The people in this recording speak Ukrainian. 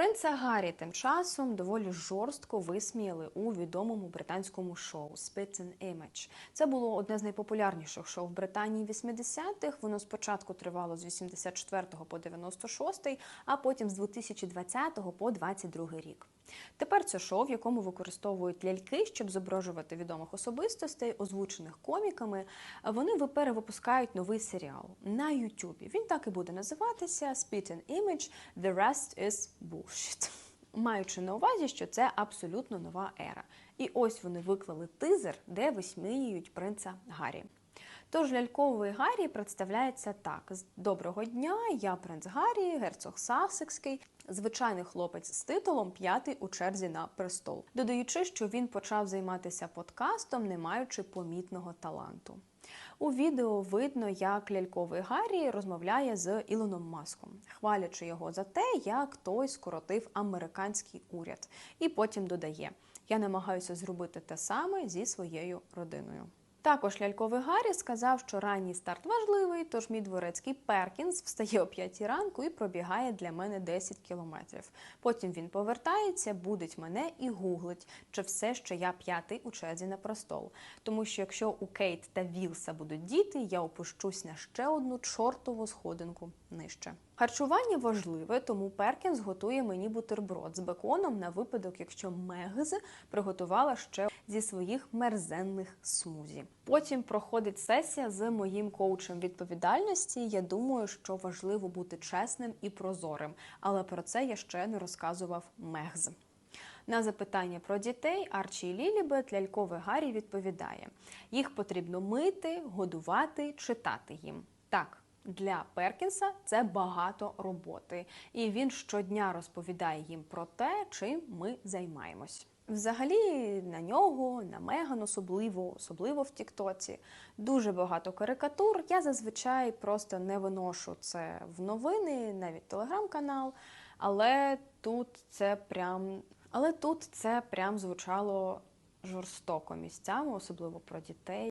Принца Гаррі тим часом доволі жорстко висміяли у відомому британському шоу Spit and Image. Це було одне з найпопулярніших шоу в Британії 80-х. Воно спочатку тривало з 84 по 96, а потім з 2020 по 22 рік. Тепер це шоу, в якому використовують ляльки, щоб зображувати відомих особистостей, озвучених коміками. Вони ви- перевипускають новий серіал на Ютубі. Він так і буде називатися Spit and Image The Rest is Bullshit. Маючи на увазі, що це абсолютно нова ера. І ось вони виклали тизер, де висміюють принца Гаррі. Тож ляльковий Гаррі представляється так: доброго дня, я принц Гаррі, герцог Сассекський, звичайний хлопець з титулом п'ятий у черзі на престол, додаючи, що він почав займатися подкастом, не маючи помітного таланту. У відео видно, як ляльковий Гаррі розмовляє з Ілоном Маском, хвалячи його за те, як той скоротив американський уряд, і потім додає: Я намагаюся зробити те саме зі своєю родиною. Також ляльковий Гаррі сказав, що ранній старт важливий, тож мій дворецький Перкінс встає о 5 ранку і пробігає для мене 10 кілометрів. Потім він повертається, будить мене і гуглить, чи все ще я п'ятий у черзі на престол. Тому що якщо у Кейт та Вілса будуть діти, я опущусь на ще одну чортову сходинку нижче. Харчування важливе, тому Перкінс готує мені бутерброд з беконом на випадок, якщо Мегз приготувала ще зі своїх мерзенних смузі. Потім проходить сесія з моїм коучем відповідальності. Я думаю, що важливо бути чесним і прозорим, але про це я ще не розказував Мегз. На запитання про дітей Арчі і Лілібет ляльковий Гаррі відповідає: їх потрібно мити, годувати, читати їм. Так. Для Перкінса це багато роботи, і він щодня розповідає їм про те, чим ми займаємось. Взагалі на нього, на Меган особливо, особливо в Тіктоці, дуже багато карикатур. Я зазвичай просто не виношу це в новини, навіть телеграм-канал. Але тут це прям, але тут це прям звучало жорстоко місцями, особливо про дітей.